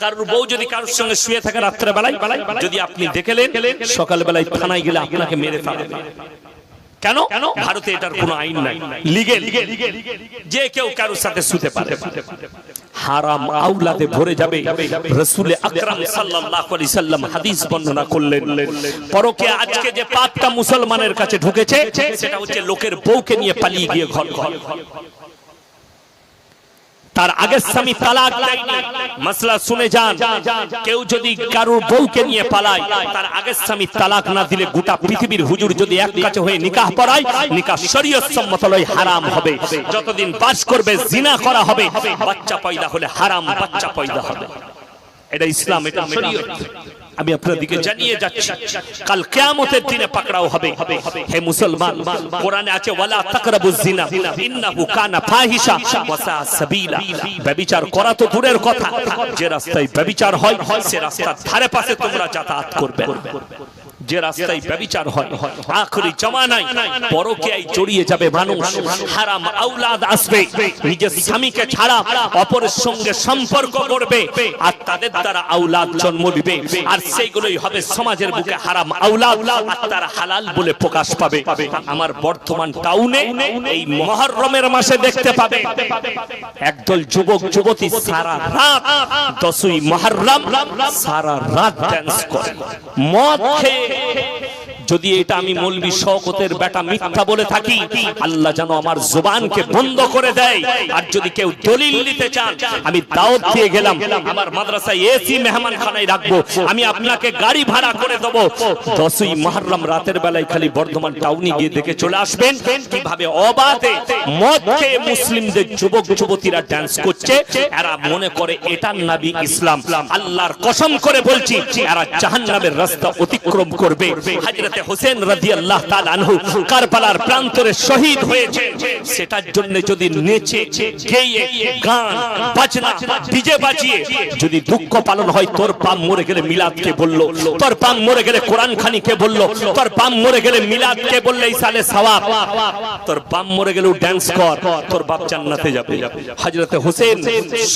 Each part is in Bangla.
কারোর বউ যদি কারোর সঙ্গে শুয়ে থাকে রাত্রে বেলায় যদি আপনি দেখেলেন সকাল বেলায় থানায় গেলে আপনাকে মেরে ফেলবে কেন? ভারতে এটার কোনো আইন নাই। লিগেল যে কেউ কারোর সাথে শুতে পারে। হারাম আউলাতে ভরে যাবে। রসুল আকরাম সাল্লাল্লাহু আলাইহি সাল্লাম হাদিস বর্ণনা করলেন। পরকে আজকে যে পাপটা মুসলমানের কাছে ঢুকেছে সেটা হচ্ছে লোকের বউকে নিয়ে পালিয়ে গিয়ে ঘর। ঘর। তার আগের স্বামী তালাক মাসলা শুনে যান, কেউ যদি কারুর বউকে নিয়ে পালায়, তার আগের স্বামী তালাক না দিলে গোটা পৃথিবীর হুজুর যদি এক কাছে হয়ে নিকাহ পড়ায়, নিকাহ শরীয়ত সম্মত লয় হারাম হবে। যতদিন বাস করবে, জিনা করা হবে, বাচ্চা পয়দা হলে হারাম বাচ্চা পয়দা হবে। এটা ইসলাম, এটা শরীয়ত আমি আপনাদেরকে জানিয়ে যাচ্ছি, কাল কিয়ামতের দিনে পাকড়াও হবে। হে মুসলমান, কোরআনে আছে, ওয়ালা তাকরাবুজ জিনা ইন্নাহু কানা ফাহিশা ওয়া সা সাবিলা। ব্যভিচার করা তো দূরের কথা। যে রাস্তায় ব্যভিচার হয়, সে রাস্তার ধারে পাশে তোমরা যাতায়াত করবে। যে রাস্তায় ব্যভিচার হয় আখরি জমানায় পরকীয়ায় জড়িয়ে যাবে মানুষ। হারাম আওলাদ আসবে। নিজের স্বামীকে ছাড়া অপরের সঙ্গে সম্পর্ক করবে। আর তাদের দ্বারা আওলাদ জন্ম দিবে। আর সেইগুলোই হবে সমাজের বুকে হারাম আওলাদ। আর তারা হালাল বলে প্রকাশ পাবে। আমার বর্তমান টাউনে এই মহররমের মাসে দেখতে পাবে। একদল যুবক যুবতী সারা রাত দশই মহররম সারা রাত ডান্স করে। মদ খেয়ে है যদি এটা আমি মৌলবি শওকতের বেটা মিথ্যা বলে থাকি, আল্লাহ যেন আমার জুবানকে বন্ধ করে দেয়। আর যদি কেউ দলিল নিতে চান, আমি দাওয়াত দিয়ে গেলাম। আমার মাদ্রাসায় এসি মেহমান খানায় রাখব। আমি আপনাকে গাড়ি ভাড়া করে দেবো। দশই মহররম রাতের বেলায় খালি বর্ধমান টাউনে গিয়ে দেখে চলে আসবেন। কীভাবে অবাধে মদ খেয়ে মুসলিমদের যুবক, যুবতীরা ডান্স করছে। এরা মনে করে এটার নাবি ইসলাম। আল্লাহর কসম করে বলছি, এরা জাহান্নামের রাস্তা অতিক্রম করবে। হযরতে হোসেন রাদিয়াল্লাহু তাআলা আনহু কারবালার প্রান্তরে শহীদ হয়েছে। সেটার জন্য যদি নেচে গান, বাজনা, ডিজে বাজিয়ে যদি দুঃখ পালন হয়, তোর পাম মরে গেলে তোর পাম মরে গেলে কোরআন খানি কে তোর পাম মরে গেলে মিলাদ কে বললে? তোর পাম মরে গেলেও ডান্স কর। তোর বাপ জান্নাতে যাবে। হোসেন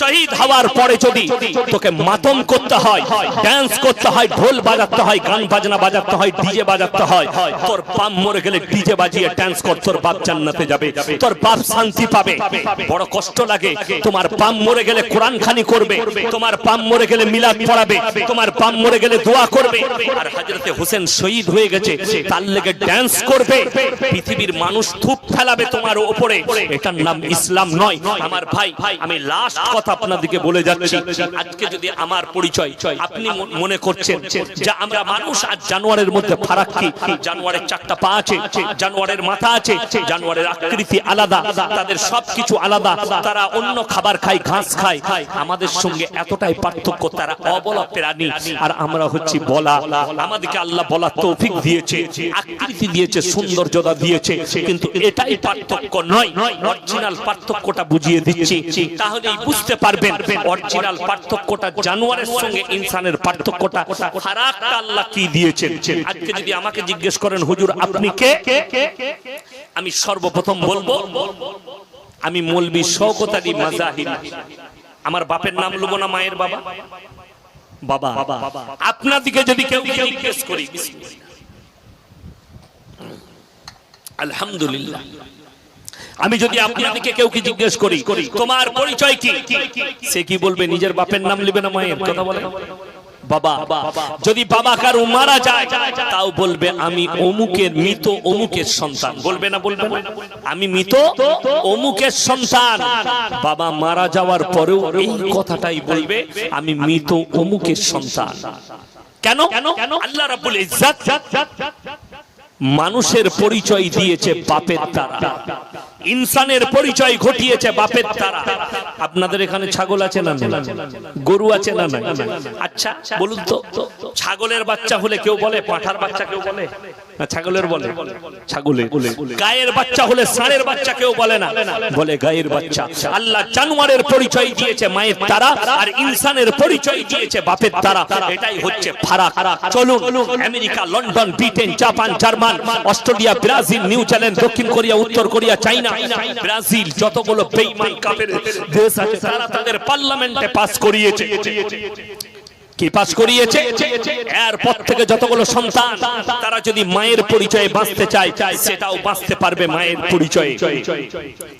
শহীদ হওয়ার পরে যদি তোকে মাতম করতে হয় ডান্স করতে হয়, ঢোল বাজাতে হয়, গান বাজনা বাজাতে হয়, ডিজে বাজাতে হয়। তোর বাপ মরে গেলে ডিজে বাজিয়ে ডান্স কর, তোর বাপ জান্নাতে যাবে। তোর বাপ শান্তি পাবে। বড় কষ্ট লাগে। তোমার পাম মরে গেলে কোরআন খানি করবে। তোমার পাম মরে গেলে মিলাদ পড়াবে। তোমার পাম মরে গেলে দোয়া করবে। আর হযরতে হোসেন শহীদ হয়ে গেছে। তার লেগে ডান্স করবে। পৃথিবীর মানুষ থুপ ফেলাবে তোমার উপরে এটার নাম ইসলাম নয়। আমার ভাই, আমি লাস্ট কথা আপনাদেরকে বলে যাচ্ছি। আজকে যদি আমার পরিচয়, আপনি মনে করছেন যে আমরা মানুষ আর জানোয়ারের মধ্যে ফারাক কি? জানোয়ারের চারটা পা আছে জানোয়ারের মাথা আছে জানোয়ারের আকৃতি আলাদা তাদের সবকিছু আলাদা। তারা অন্য খাবার খায় ঘাস খায়। আমাদের সঙ্গে এতটাই পার্থক্য তারা অবলা প্রাণী। আর আমরা হচ্ছি বলা। আমাদেরকে আল্লাহ বলার তৌফিক দিয়েছে। আকৃতি দিয়েছে সৌন্দর্যতা দিয়েছে। কিন্তু এটাই পার্থক্য নয়। অরিজিনাল পার্থক্যটা বুঝিয়ে দিচ্ছি। তাহলেই বুঝতে পারবেন অরিজিনাল পার্থক্যটা জানোয়ারের সঙ্গে ইনসানের পার্থক্যটা। ফারাকটা আল্লাহ কি দিয়েছেন? আজকে যদি আমাকে জিজ্ঞেস করেন হুজুর আপনি কে? আমি সর্বপ্রথম বলব আমি মৌলবি শওকত আলী মাজাহিরি। আমার বাপের নাম লুবো না মায়ের বাবা। বাবা। আপনাদিকে যদি কেউ জিজ্ঞেস করি আলহামদুলিল্লাহ। আমি যদি আপনাদেরকে কেউ কি জিজ্ঞেস করি তোমার পরিচয় কি? সে কি বলবে নিজের বাপের নাম লিবে না মায়ের কথা বলে। বাবা যদি বাবা কারও মারা যায় তাও বলবে আমি অমুকের মৃত অমুকের সন্তান। বলবে না বলবে না। আমি মৃত অমুকের সন্তান। বাবা মারা যাওয়ার পরেও এই কথাটাই বলবে আমি মৃত অমুকের সন্তান। কেন? আল্লাহ রাব্বুল ইজ্জাত মানুষের পরিচয় দিয়েছে বাপের দ্বারা। ইনসানের পরিচয় ঘটিয়েছে বাপের দ্বারা। আপনাদের এখানে ছাগল আছে না গরু আছে না আচ্ছা বলুন তো ছাগলের বাচ্চা হলে কেউ বলে পাঁঠার বাচ্চা কেউ বলে? না ছাগলের বলে। ছাগলের গায়ের বাচ্চা হলে ষাঁড়ের বাচ্চা কেউ বলে না? বলে গায়ের বাচ্চা। আল্লাহ জানোয়ারের পরিচয় দিয়েছে মায়ের তারা আর ইনসানের পরিচয় দিয়েছে বাপের তারা এটাই হচ্ছে ফারাক। চলুন America London Britain Japan German Australia Brazil New Zealand দক্ষিণ কোরিয়া উত্তর কোরিয়া চাইনা ব্রাজিল যতগুলো বেঈমান কাফের দেশ আছে তারা তাদের পার্লামেন্টে পাস করিয়েছে। কি পাস করিয়েছে এরপর থেকে যতগুলো সন্তান তারা যদি মায়ের পরিচয়ে বাঁচতে চায় সেটাও বাঁচতে পারবে মায়ের পরিচয়ে।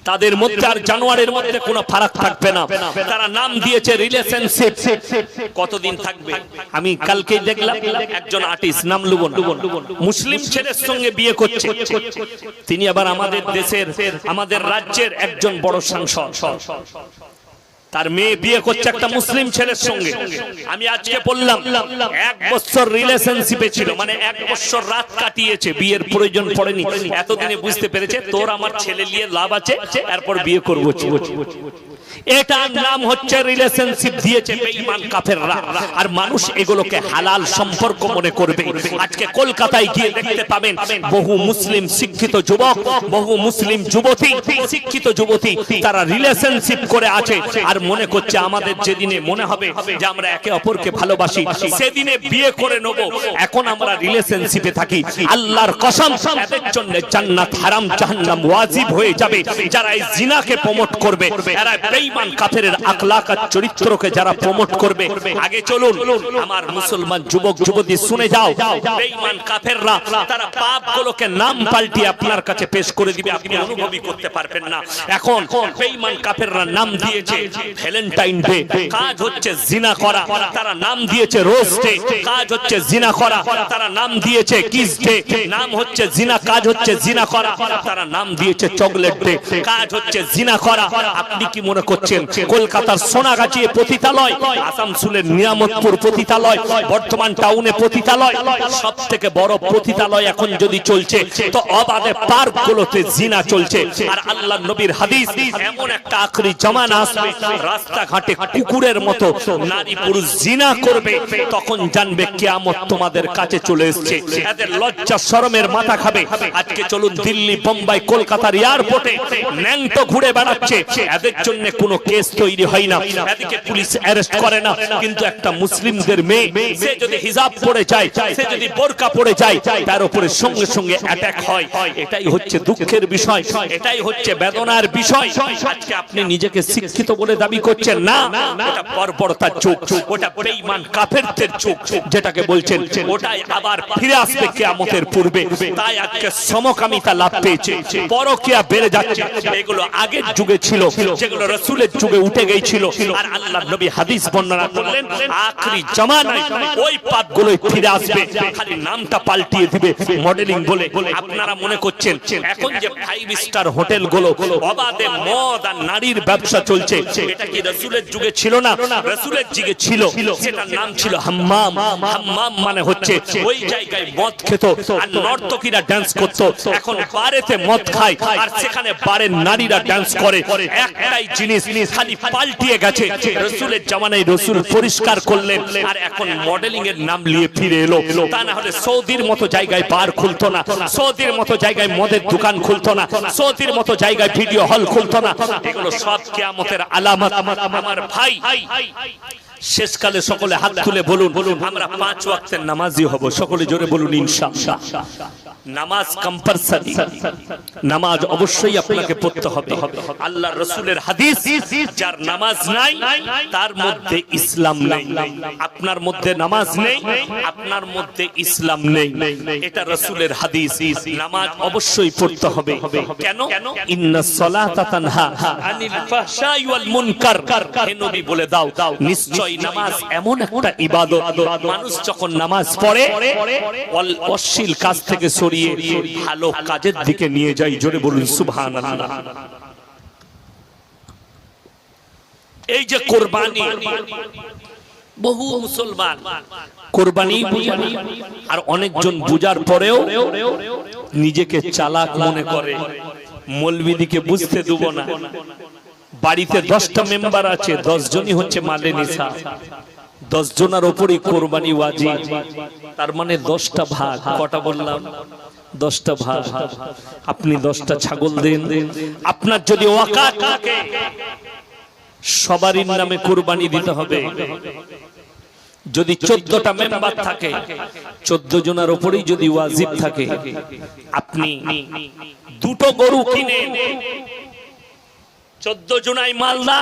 তাদের মধ্যে আর জানোয়ারের মধ্যে কোনো ফারাক থাকবে না। তারা নাম দিয়েছে রিলেশনশিপ কতদিন থাকবে? আমি কালকে দেখলাম একজন আর্টিস্ট নাম লুবন। মুসলিম ছেলের সঙ্গে বিয়ে করছে। তিনি আবার আমাদের দেশের আমাদের রাজ্যের একজন বড় সাংসদ। তার মেয়ে বিয়ে করছে একটা মুসলিম ছেলের সঙ্গে। আমি আজকে বললাম, এক বছর রিলেশনশিপে ছিল মানে এক বছর রাত কাটিয়েছে, বিয়ের প্রয়োজন পড়েনি। এতদিনে বুঝতে পেরেছে, তোর আমার ছেলে নিয়ে লাভ আছে, এরপর বিয়ে করব। এটার নাম হচ্ছে রিলেশনশিপ দিয়েছে বেঈমান কাফেররা। আর মানুষ এগুলোকে হালাল সম্পর্ক মনে করবে। আজকে কলকাতায় গিয়ে দেখতে পাবেন, বহু মুসলিম শিক্ষিত যুবক, বহু মুসলিম যুবতী, শিক্ষিত যুবতী, তারা রিলেশনশিপ করে আছে। আর মনে করছে আমাদের যেদিনে মনে হবে যে আমরা একে অপরকে ভালোবাসি, সেদিনে বিয়ে করে নেব। এখন আমরা রিলেশনশিপে থাকি। আল্লাহর কসম, এদের জন্য জান্নাত হারাম, জাহান্নাম ওয়াজিব হয়ে যাবে। যারা এই জিনাকে প্রমোট করবে এরা বেঈমান কাফেরের আখলাক আর চরিত্রকে যারা প্রমোট করবে, আগে চলুন, আমার মুসলমান যুবক, যুবতী শুনে যাও, বেঈমান কাফেররা, তারা পাপগুলোকে নাম আপনার কাছে পেশ করে দিবে, আপনি অনুভবই করতে পারবেন না। এখন বেঈমান কাফেররা নাম দিয়েছে ভ্যালেন্টাইন ডে, কাজ হচ্ছে জিনা করা, তারা নাম দিয়েছে রোজ ডে, কাজ হচ্ছে জিনা করা, তারা নাম দিয়েছে কিস ডে, নাম হচ্ছে জিনা, কাজ হচ্ছে জিনা করা, তারা নাম দিয়েছে চকলেট ডে, কাজ হচ্ছে জিনা করা, আপনি কি মনে করছেন কলকাতার সোনাগাছি পতিতালয় আসানসোলের নিয়ামতপুর পতিতালয় বর্তমান টাউনে পতিতালয় সব থেকে বড় পতিতালয় এখন যদি চলছে তো অবাধে পার্ক গুলোতে জিনা চলছে। আর আল্লাহ নবীর হাদিস এমন একটা আখরি জমানা আসবে রাস্তাঘাটে কুকুরের মতো নারী পুরুষ জিনা করবে তখন জানবে কিয়ামত তোমাদের কাছে চলে এসেছে। এদের লজ্জা শরমের মাথা খাবে। আজকে চলুন দিল্লি বোম্বাই কলকাতার এয়ারপোর্টে ন্যাংটো ঘুরে বেড়াচ্ছে। এদের জন্য কোনো কেস তৈরি হয় না। এদিকে পুলিশ অ্যারেস্ট করে না, কিন্তু একটা মুসলিমদের মেয়ে, সে যদি হিজাব পড়ে যায়, সে যদি বোরকা পড়ে যায়, তার উপরে সঙ্গে সঙ্গে অ্যাটাক হয়। এটাই হচ্ছে দুঃখের বিষয়, এটাই হচ্ছে বেদনার বিষয়। আজকে আপনি নিজেকে শিক্ষিত বলে দাবি করছেন না? এটা বর্বরতার চোখ, ওটা বেঈমান কাফেরদের চোখ, যেটাকে বলছেন, ওটাই আবার ফিরে আসবে কিয়ামতের পূর্বে। তাই আজকে সমকামিতা লাভ পেয়েছে, পরকিয়া বেড়ে যাচ্ছে। এগুলো আগের যুগে ছিল, যেগুলো রসুলের যুগে উঠে গিয়েছিল। আর আল্লাহ নবী হাদিস বর্ণনা করলেন, আখরি জামানায় ওই পাপগুলোই ফিরে আসবে। খালি নামটা পাল্টিয়ে দিবে মডেলিং বলে। আপনারা মনে করছেন, এখন যে ফাইভ স্টার হোটেলগুলো অবাধে মদ আর নারীর ব্যবসা চলছে, এটা কি রসুলের যুগে ছিল না? রসুলের যুগে ছিল। সেটার নাম ছিল হাম্মাম। হাম্মাম মানে হচ্ছে ওই জায়গায় মদ খেত, আর নর্তকীরা ডান্স করত। এখন বারেতে মদ খায়, আর সেখানে বারের নারীরা ডান্স করে। একটাই জিনিস খালি পাল্টিয়ে গেছে। রসুলের জামানায় রসুল পরিষ্কার করলেন, আর এখন মডেলিং এর নাম নিয়ে ফিরে এলো। তা না হলে সৌদির মতো জায়গায় বার খুলতো না, সৌদির মতো জায়গায় মদের দোকান খুলতো না, সৌদির মতো জায়গায় ভিডিও হল খুলতো না। এগুলো সব কেয়ামতের আলামত। আমার ভাই, শেষকালে সকলে হাত তুলে বলুন বলুন, আমরা পাঁচ ওয়াক্তের নামাজি হব। সকলে জোরে বলুন, ইনশাআল্লাহ। নামাজ কম্পালসারি নামাজ অবশ্যই আপনাকে পড়তে হবে। আল্লাহ রসুলের হাদিস, যার নামাজ নাই, তার মধ্যে ইসলাম নেই। আপনার মধ্যে নামাজ নেই, আপনার মধ্যে ইসলাম নেই। এটা রসুলের হাদিস। নামাজ অবশ্যই পড়তে হবে। কেন? ইন্না সলাতা তানহা আনিল ফাহশাই ওয়াল মুনকার। হে নবী, বলে দাও নিশ্চয় নামাজ এমন একটা ইবাদত। মানুষ যখন নামাজ পড়ে অশ্লীল কাজ থেকে সরিয়ে ভালো কাজের দিকে নিয়ে যায় জোরে বলুন, সুবহানাল্লাহ। এই যে কোরবানি, বহু মুসলমান কোরবানি আর অনেকজন বুঝার পরেও নিজেকে চালাক মনে করে। মলবিদিকে বুঝতে দেব না। বাড়িতে দশটা মেম্বার আছে দশ জনই হচ্ছে মালে নিশা দশ জনের ওপরই কোরবানি ওয়াজি তার মানে দশটা ভাগ। কটা বললাম? দশটা ভাগ। আপনি দশটা ছাগল দেন। আপনার যদি সবারই নামে কোরবানি দিতে হবে। যদি চোদ্দটা মেম্বার থাকে, চোদ্দ জনের ওপরেই যদি ওয়াজিব থাকে, আপনি দুটো গরু কিনে চোদ্দ জনাই মালদা,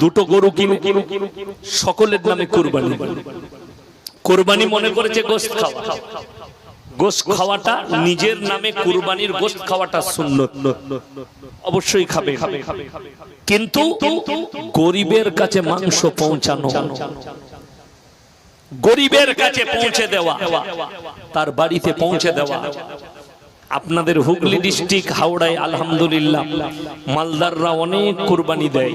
দুটো গরু কিনে, সকলের নামে কুরবানি। কোরবানি মনে করেছে গোস্ত খাওয়া। গোস্ত খাওয়াটা নিজের নামে কুরবানির গোস্ত খাওয়াটা সুন্নত। অবশ্যই খাবে। কিন্তু গরিবের কাছে মাংস পৌঁছানো, গরিবের কাছে পৌঁছে দেওয়া, তার বাড়িতে পৌঁছে দেওয়া আপনাদের হুগলি ডিস্ট্রিক্ট হাওড়ায় আলহামদুলিল্লাহ মালদাররা অনেক কুরবানি দেয়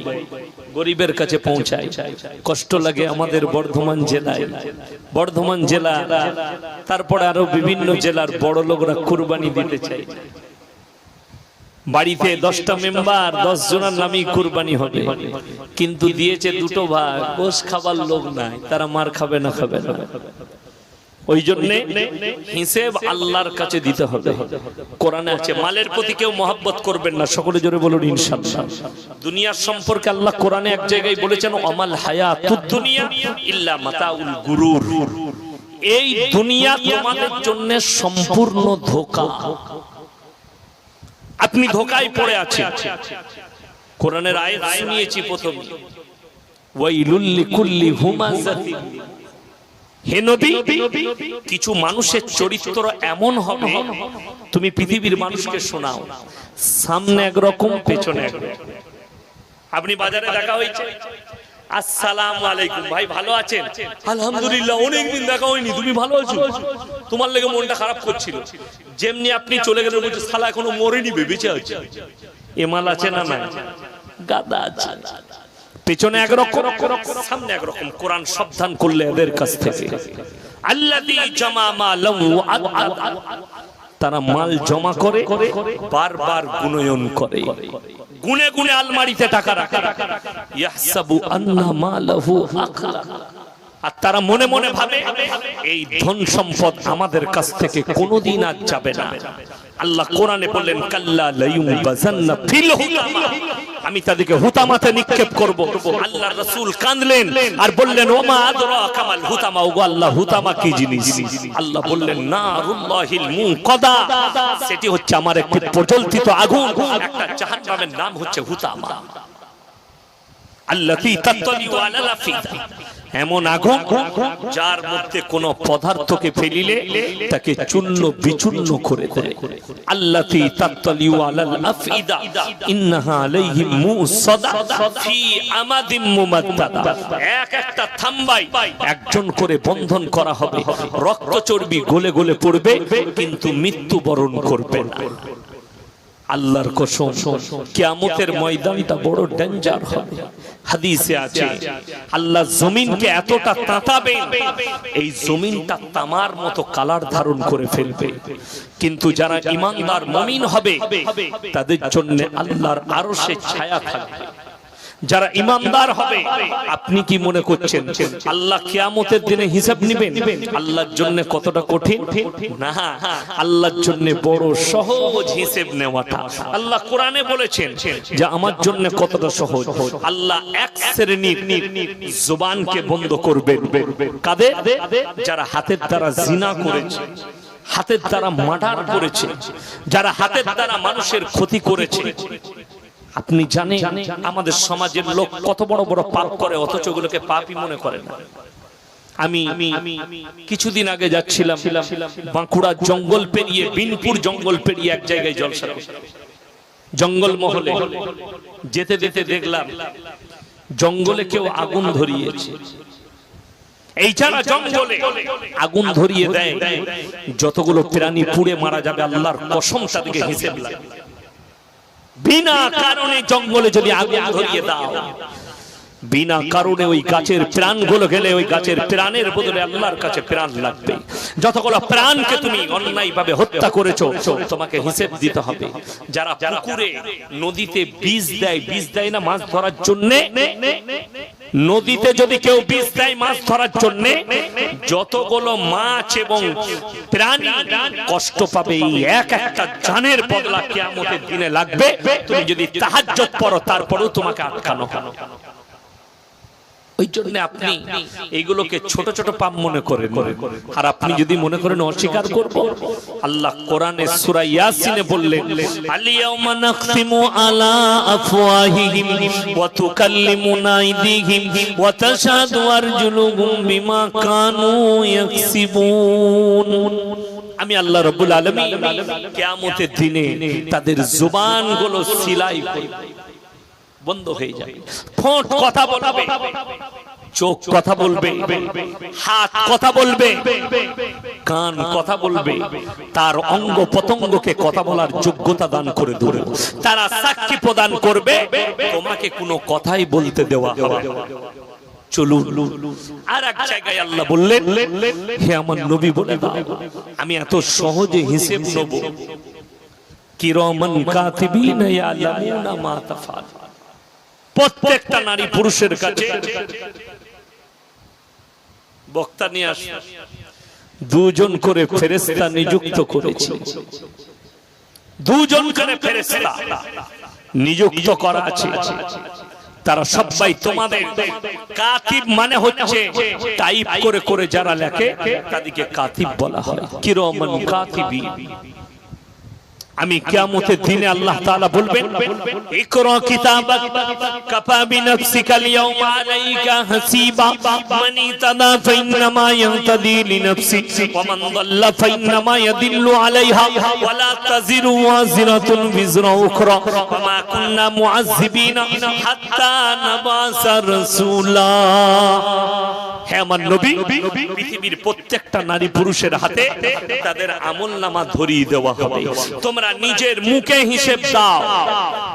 গরিবের কাছে পৌঁছায়। কষ্ট লাগে আমাদের বর্ধমান জেলায়। বর্ধমান জেলা তারপরে আরও বিভিন্ন জেলার বড় লোকরা কুরবানি দিতে চায়। বাড়িতে দশটা মেম্বার দশ জনের নামেই কুরবানি হবে। কিন্তু দিয়েছে দুটো ভাগ গোস খাবার লোক নাই তারা মার খাবে না খাবে না। ওই জন্য হিসেব আল্লাহর কাছে দিতে হবে। কোরআনে আছে মালের প্রতি কেউ মহাব্বত করবেন না সকলে জোরে বলুন ইনশাআল্লাহ। দুনিয়ার সম্পর্কে আল্লাহ কোরআনে এক জায়গায় বলেছেন অমাল হায়াতুদ দুনিয়া ইল্লা মাতাউল গুরুর। এই দুনিয়া তোমাদের জন্য সম্পূর্ণ ধোঁকা। আপনি ধোকায় পড়ে আছেন। কোরআনের আয়াত শুনিয়েছি প্রথম। ওয়াইলুল লিকুল্লি হুমাযাতিন হে নবী কিছু মানুষের চরিত্র এমন হবে তুমি পৃথিবীর মানুষকে শোনাও। সামনে একরকম পেছনে একরকম। আপনি বাজারে দেখা হয়েছে? আসসালাম আলাইকুম। ভাই ভালো আছেন? আলহামদুলিল্লাহ অনেকদিন দেখা হয়নি। তুমি ভালো আছো? তোমার লেগে মনটা খারাপ করছিল। যেমনি আপনি চলে গেলেন বলছে শালা এখনও মরেনি বেঁচে আছে। এমাল আছে না না গাদা আছে। পেছনে একরকম সামনে একরকম কোরআন সাবধান করলে এদের কাছ থেকে। মালাহু তারা মাল জমা করে, বারবার গুণয়ন করে। গুনে গুনে আলমারিতে টাকা রাখে। আর তারা মনে মনে ভাবে, এই ধন সম্পদ আমাদের কাছ থেকে কোনোদিন আর যাবে না। আল্লাহ কোরআনে বললেন কাল্লা বাজান্না ফিল হুতামা আমি তাদেরকে হুতামাতে নিক্ষেপ করব। আল্লাহ রাসূল কাঁদলেন আর বললেন ওমা হুতামা? ওগো আল্লাহ হুতামা কি জিনিস? আল্লাহ বললেন নারুল্লাহিল সেটি হচ্ছে আমার একটি প্রজ্বলিত আগুন। একটা জাহান্নামের নাম হচ্ছে হুতামা। আল্লাতী আলাল আফিদা এমন আগুন যার মধ্যে কোন পদার্থকে ফেলিলে তাকে চূর্ণ বিচূর্ণ করে ইন্নাহা আমাদিম এক একটা থাম্বাই একজন করে বন্ধন করা হবে। রক্ত চর্বি গলে গলে পড়বে, কিন্তু মৃত্যু বরণ করবে না। আল্লাহর কসম, কিয়ামতের ময়দানটা বড় ডেঞ্জার হবে। হাদিসে আছে, আল্লাহ জমিনকে এতটা তাতাবে, এই জমিনটা তামার মতো কালার ধারণ করে ফেলবে। কিন্তু যারা ইমানদার মমিন হবে, তাদের জন্য আল্লাহর আরও সে ছায়া থাকবে। যারা ইমানদার হবে আপনি কি মনে করছেন? আল্লাহ কিয়ামতের দিনে হিসাব নেবেন আল্লাহর জন্য কতটা কঠিন? না আল্লাহর জন্য বড় সহজ হিসেব নেওয়াটা। আল্লাহ কোরআনে বলেছেন যে আমার জন্য কতটা সহজ? আল্লাহ এক শ্রেণির জুবানকে বন্ধ করবেন। কাদের? যারা হাতের দ্বারা জিনা করেছে হাতের দ্বারা মার্ডার করেছে যারা হাতের দ্বারা মানুষের ক্ষতি করেছে। আপনি জানেন আমাদের সমাজের লোক কত বড় বড় পাপ করে অথচ ওগুলোকে পাপই মনে করে না। আমি কিছুদিন আগে যাচ্ছিলাম বাঁকুড়া জঙ্গল পেরিয়ে বিনপুর জঙ্গল পেরিয়ে এক জায়গায় জলসা জঙ্গল মহলে যেতে যেতে দেখলাম জঙ্গলে কেউ আগুন ধরিয়েছে। এই ছাড়া জঙ্গলে আগুন ধরিয়ে দেয় যতগুলো প্রাণী পুড়ে মারা যাবে আল্লাহর কসম তাদেরকে হিসেব লাগে বিনা কারণে জঙ্গলে যদি আগুন ধরিয়ে দাও, বিনা কারণে ওই গাছের প্রাণগুলো গেলে ওই গাছের প্রাণের বদলে আল্লাহর কাছে প্রাণ লাগবে। যতগুলো প্রাণকে তুমি অন্যায় ভাবে হত্যা করেছ, তোমাকে হিসেব দিতে হবে। যারা পুকুরে, নদীতে বীজ দেয় বীজ দেয় না মাছ ধরার জন্য নদীতে যদি কেউ বিষ দেয় মাছ ধরার জন্য, যতগুলো মাছ এবং প্রাণী কষ্ট পাবে, এই এক একটা জানের বদলা কেয়ামতের দিনে লাগবে। তুমি যদি তাহাজ্জত পড়ো, তারপরেও তোমাকে আটকানো কেন ওই জন্য আপনি এইগুলোকে ছোট ছোট পাপ মনে করেন। আর আপনি যদি মনে করেন অস্বীকার করব আল্লাহ কোরআনে সূরা ইয়াসিনে বললেন আলিয়াউমা নাখতিমু আলা আফওয়াহিহিম ওয়া তুকাল্লিমুনা আইদিহিম ওয়া তাশহাদু আরজুলুহুম বিমা কানু ইয়াকসিবুন। আমি আল্লাহ রাব্বুল আলামিন কিয়ামতের দিনে তাদের জুবানগুলো সিলাই করব। বন্ধ হয়ে যাবে। ঠোঁট কথা বলবে। চোখ কথা বলবে। হাত কথা বলবে। কান কথা বলবে। তার অঙ্গ পতঙ্গকে কথা বলার যোগ্যতা দান করে দেবে। তারা সাক্ষী প্রদান করবে। তোমাকে কোনো কথাই বলতে দেওয়া হবে চলুন। আর এক জায়গায় আল্লাহ বললেন হে আমার নবী বলে আমি এত সহজে হিসেব নেব। কিরমান কাতিবিনা ইয়ালামুনা মা তাফাল। প্রত্যেকটা নারী পুরুষের কাছে। বক্তা নিয়ে আস। দুজন করে ফেরেস্তা নিযুক্ত করেছি। দুজন করে ফেরেস্তা নিযুক্ত করা আছে। তারা সবাই তোমাদের কাতিব মানে হচ্ছে টাইপ করে করে যারা লেখে তাদেরকে কাতিব বলা হয়। কিরমান কাতিবী? আমি কিয়ামতের দিনে আল্লাহ তাআলা বলবেন ইকরা কিতাবাক কাফা বিনফসিকা আল-ইয়াওমা আলাইকা হাসিবা মান ইতাদা ফাইন্নামা ইয়াহতাদি লিনাফসি ওয়া মান দাল্লা ফাইন্নামা ইয়াদিল্লু আলাইহা ওয়া লা তাজিরু ওয়াজিরাতুন বিজরা উখরা ওয়া মা কুননা মুআযযিবিনা হাত্তা নাবাসা রাসূলা। হে আমার নবী পৃথিবীর প্রত্যেকটা নারী পুরুষের হাতে তাদের আমল নামা ধরিয়ে দেওয়া হবে। তোমরা নিজের মুখে হিসেব দাও।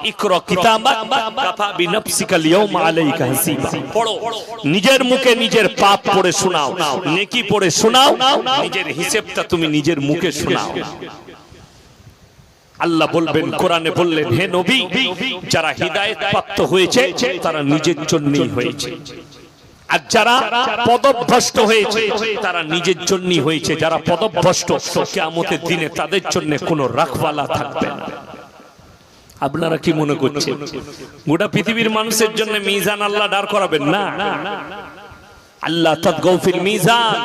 ইকরা কিতাবাক কাফা বিনফসিকা আল-ইয়াওমা আলাইকা হাসিবা। পড়ো। নিজের মুখে নিজের পাপ পড়ে শোনাও। নেকি পড়ে শোনাও। নিজের হিসেবটা তুমি নিজের মুখে শোনাও। আল্লাহ বলবেন কোরআনে বললেন হে নবী যারা হিদায়াত প্রাপ্ত হয়েছে তারা নিজের জন্যই হয়েছে। আর যারা পদভ্রষ্ট হয়েছে তারা নিজের জন্যই হয়েছে। যারা পদভ্রষ্ট কিয়ামতের দিনে তাদের জন্য কোনো রাখওয়ালা থাকবে না। আপনারা কি মনে করছেন? গোটা পৃথিবীর মানুষের জন্য মিজান আল্লাহ দাঁড় করাবেন না? আল্লাহ তদ্গৌফিল মিজান।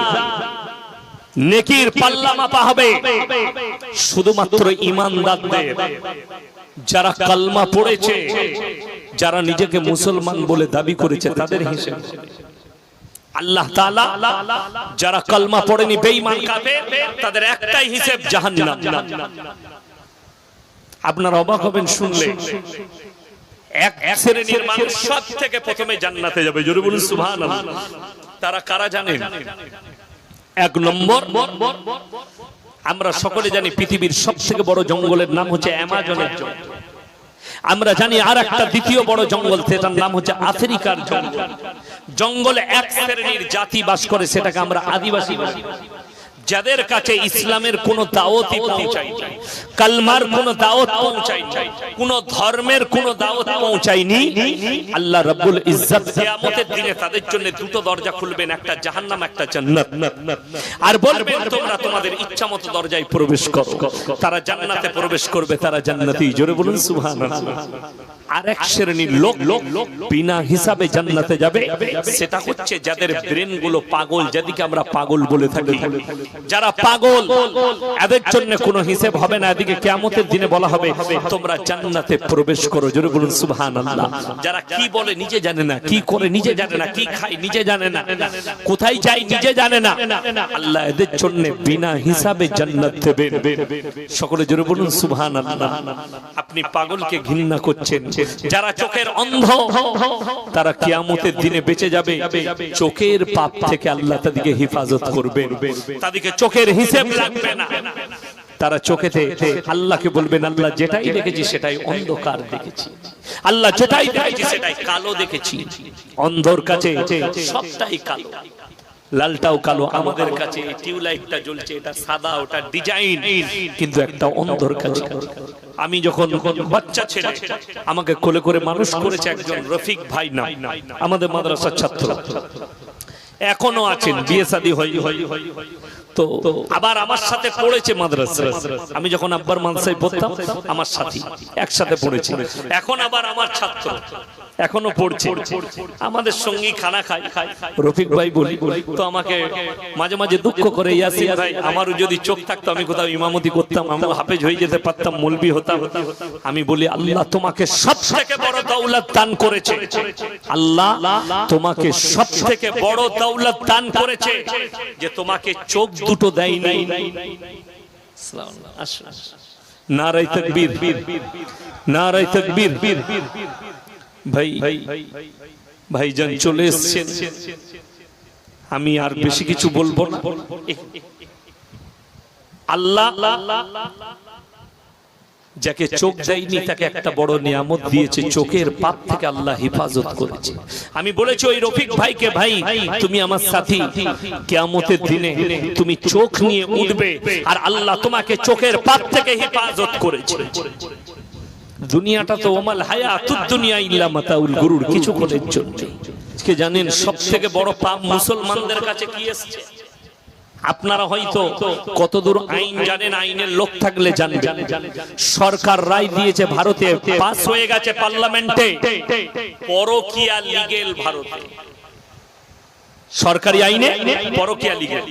নেকির পাল্লা মাপা হবে। শুধুমাত্র ইমানদারদের। যারা কালমা পড়েছে যারা নিজেকে মুসলমান বলে দাবি করেছে তাদের হিসেব। আল্লাহ যারা কালমা পড়েনি, বেঈমান তাদের একটাই হিসেব, জাহান্নাম। আপনারা অবাক হবেন শুনলে। এক শ্রেণির মানুষ সব থেকে প্রথমে জান্নাতে যাবে, জোরে বলুন, সুবহানাল্লাহ। তারা কারা জানেন এক নম্বর, আমরা সকলে জানি পৃথিবীর সব থেকে বড় জঙ্গলের নাম হচ্ছে অ্যামাজনের জঙ্গল। আমরা জানি আর একটা দ্বিতীয় বড় জঙ্গল, সেটার নাম হচ্ছে আফ্রিকার জঙ্গল। জঙ্গলে এক শ্রেণির জাতি বাস করে, সেটাকে আমরা আদিবাসী বলি। যাদের কাছে ইসলামের কোন দাওয়াতই পৌঁছায়নি কালমার কোন দাওয়াত পৌঁছায়নি কোন ধর্মের কোন দাওয়াত পৌঁছায়নি আল্লাহ রাব্বুল ইজ্জত কিয়ামতের দিনে তাদের জন্য দুটো দরজা খুলবেন একটা জাহান্নাম একটা জান্নাত। আর বলবেন তোমরা তোমাদের ইচ্ছামতো দরজায় প্রবেশ করো। তারা জান্নাতে প্রবেশ করবে তারা জান্নাতেই জোরে বলুন সুবহানাল্লাহ। আরেক শ্রেণির লোক লোক বিনা হিসাবে জান্নাতে যাবে। সেটা হচ্ছে যাদের ব্রেনগুলো পাগল যাদেরকে আমরা পাগল বলে থাকি। যারা পাগল, এদের জন্য কোনো হিসেব হবে না। এদিকে কিয়ামতের দিনে বলা হবে, তোমরা জান্নাতে প্রবেশ করো। জোরে বলুন, সুবহানাল্লাহ। যারা কি বলে নিজে জানে না, কি করে নিজে জানে না, কি খায় নিজে জানে না, কোথায় যায় নিজে জানে না। আল্লাহ এদের জন্য বিনা হিসাবে জান্নাত দেবেন সকলে জোরে বলুন, সুবহানাল্লাহ। আপনি পাগলকে ঘৃণা করছেন। যারা চোখের অন্ধ, তারা কিয়ামতের দিনে বেঁচে যাবে। চোখের পাপ থেকে আল্লাহ তাদেরকে হেফাজত করবেন। তাদেরকে চোখের হিসেব লাগবে না। তারা চোখেতে আল্লাহকে বলবেন, আল্লাহ যেটাই দেখেছি সেটাই অন্ধকার দেখেছি। আল্লাহ যেটাই দেখেছি সেটাই কালো দেখেছি। অন্ধর কাছে সবটাই কালো। লালটাও কালো, আমাদের কাছে টিউবলাইটটা জ্বলছে, এটা সাদা, ওটা ডিজাইন, কিন্তু একটা অন্ধর কাছে। আমি যখন বাচ্চা ছেলে, আমাকে কোলে করে মানুষ করেছে একজন রফিক ভাই না আমাদের মাদ্রাসার ছাত্র। এখনও আছেন, বিয়ে শাদী হয় তো আবার আমার সাথে পড়েছে মাদ্রাসা। আমি যখন আব্বার মাদ্রাসায় পড়তাম, আমার সাথী একসাথে পড়েছি। এখন আবার আমার ছাত্র। এখনও পড়ছে। আমাদের সঙ্গী খানা খাই রফিক ভাই বলি তো আমাকে মাঝে মাঝে দুঃখ করে ইয়াসিন ভাই আমারও যদি চোখ থাকতো আমি কোথাও ইমামতি করতাম আমি হাফেজ হয়ে যেতে পারতাম মলবি হতাম। আমি বলি আল্লাহ তোমাকে সব থেকে বড় দৌলত দান করেছে। আল্লাহ তোমাকে সব থেকে বড় দৌলত দান করেছে যে তোমাকে চোখ দুটো দেয় নাই নারাই তকবীর। নারাই তকবীর। ভাই, ভাইজান চলে এসছেন। আমি আর বেশি কিছু বলব না। আল্লাহ যাকে চোখ দেয়নি, তাকে একটা বড় নিয়ামত দিয়েছে, চোখের পাপ থেকে আল্লাহ হেফাজত করেছে। আমি বলেছি, ওই রফিক ভাইকে ভাই, তুমি আমার সাথী। কেয়ামতের দিনে তুমি চোখ নিয়ে উঠবে আর আল্লাহ তোমাকে চোখের পাপ থেকে হেফাজত করেছে। দুনিয়াটা তো ওমাল হায়াতুদ দুনিয়া ইল্লা মাতাউল গুরুর কিছুক্ষণের জন্য। আজকে জানেন সব থেকে বড় পাপ মুসলমানদের কাছে কি এসছে? আপনারা হয়তো কতদূর আইন জানেন, আইনের লোক থাকলে জানবেন। সরকার রায় দিয়েছে ভারতে, পাস হয়ে গেছে পার্লামেন্টে। পরকিয়া লিগেল ভারতে। সরকারি আইনে, পরকিয়া লিগেল।